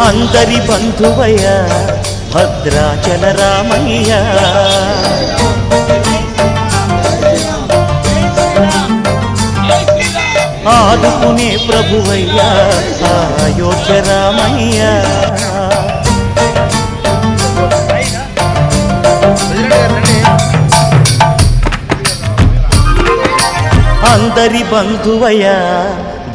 అందరి బంధువయ భద్రాచల రామయ్య. ఆదుకునే ప్రభువయ్యా అయోధ్య రామయ్య. అందరి బంధువయ్యా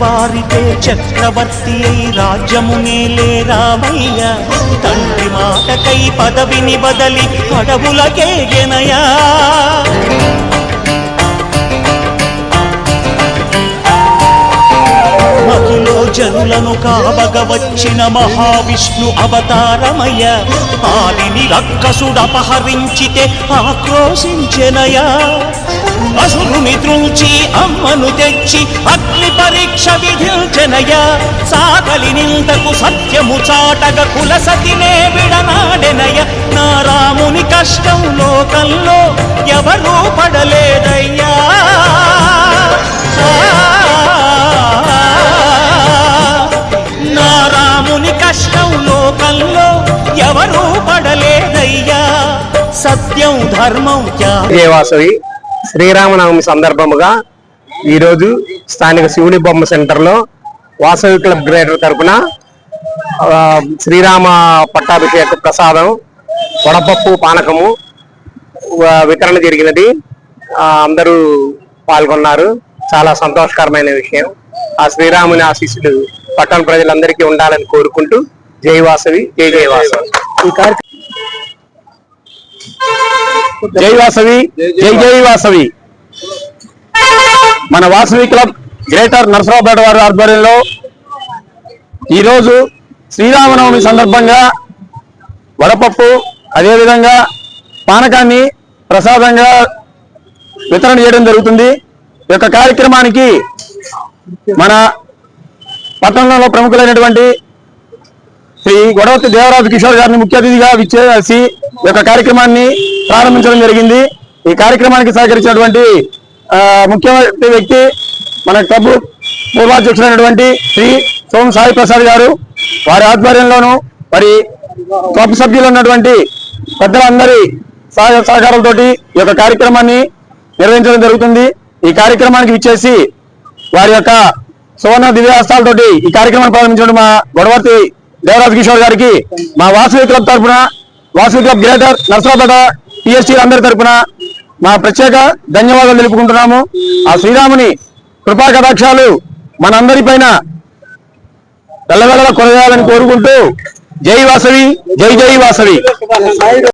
వారితే చక్రవర్తి అయి రాజ్యమునేలే రామయ్య. తండ్రి మాటకై పదవిని బదలి అడవులకేగెనయా గెనయా జనులను కావగ వచ్చిన మహావిష్ణు అవతారమయ్య. పాలిని రక్కసుడపహరించితే ఆక్రోశించెనయా అసురుని త్రుంచి అమ్మను తెచ్చి అగ్ని పరీక్ష విధించెనయా సాగలి నిందకు సత్యము చాటగ కులసతినే విడనాడెనయ నా రాముని కష్టం లోకంలో ఎవరు లోకంలో ఎవరూ పడలేదయ్యా. సత్యం ధర్మం విజయవాసవి శ్రీరామనవమి సందర్భముగా ఈరోజు స్థానిక శివుని బొమ్మ సెంటర్లో వాసవి క్లబ్ గ్రేటర్ తరపున శ్రీరామ పట్టాభిషేక ప్రసాదం వడపప్పు పానకము వితరణ జరిగినది. అందరూ పాల్గొన్నారు. చాలా సంతోషకరమైన విషయం. ఆ శ్రీరాముని ఆశీస్సులు పట్టణ ప్రజలందరికీ ఉండాలని కోరుకుంటూ జై వాసవి జై జై వాసవి ఈ కార్యక్రమం జై వాసవి జై జై వాసవి మన వాసవి క్లబ్ గ్రేటర్ నరసరావుపేట వారి ఆధ్వర్యంలో ఈరోజు శ్రీరామనవమి సందర్భంగా వడపప్పు అదేవిధంగా పానకాన్ని ప్రసాదంగా వితరణ చేయడం జరుగుతుంది. ఈ యొక్క కార్యక్రమానికి మన పట్టణంలో ప్రముఖులైనటువంటి శ్రీ గొడవతి దేవరాజు కిషోర్ గారిని ముఖ్య అతిథిగా విచ్చేసి ఈ యొక్క కార్యక్రమాన్ని ప్రారంభించడం జరిగింది. ఈ కార్యక్రమానికి సహకరించినటువంటి ముఖ్యమంత్రి ముఖ్యమైన వ్యక్తి మన క్లబ్ పూర్వాధ్యక్షుడైనటువంటి శ్రీ సోమ సాయి ప్రసాద్ గారు వారి ఆధ్వర్యంలోను మరి క్లబ్ సభ్యులు ఉన్నటువంటి పెద్దలందరి సహాయ సహకారంతో ఈ యొక్క కార్యక్రమాన్ని నిర్వహించడం జరుగుతుంది. ఈ కార్యక్రమానికి విచ్చేసి వారి యొక్క సువర్ణ దివ్యాస్తాలతోటి ఈ కార్యక్రమాన్ని ప్రారంభించడం మా గొడవర్తి దేవరాజ్ కిషోర్ గారికి మా వాసవి క్లబ్ తరఫున Vasavi club greater Narasaraopet TST అందరి తరఫున మా ప్రత్యేక ధన్యవాదాలు తెలుపుకుంటున్నాము. ఆ శ్రీరాముని కృపా కటాక్షాలు మనందరిపైన వెళ్ళవెళ్ళ కొనగాలని కోరుకుంటూ జై వాసవి జై జై వాసవి.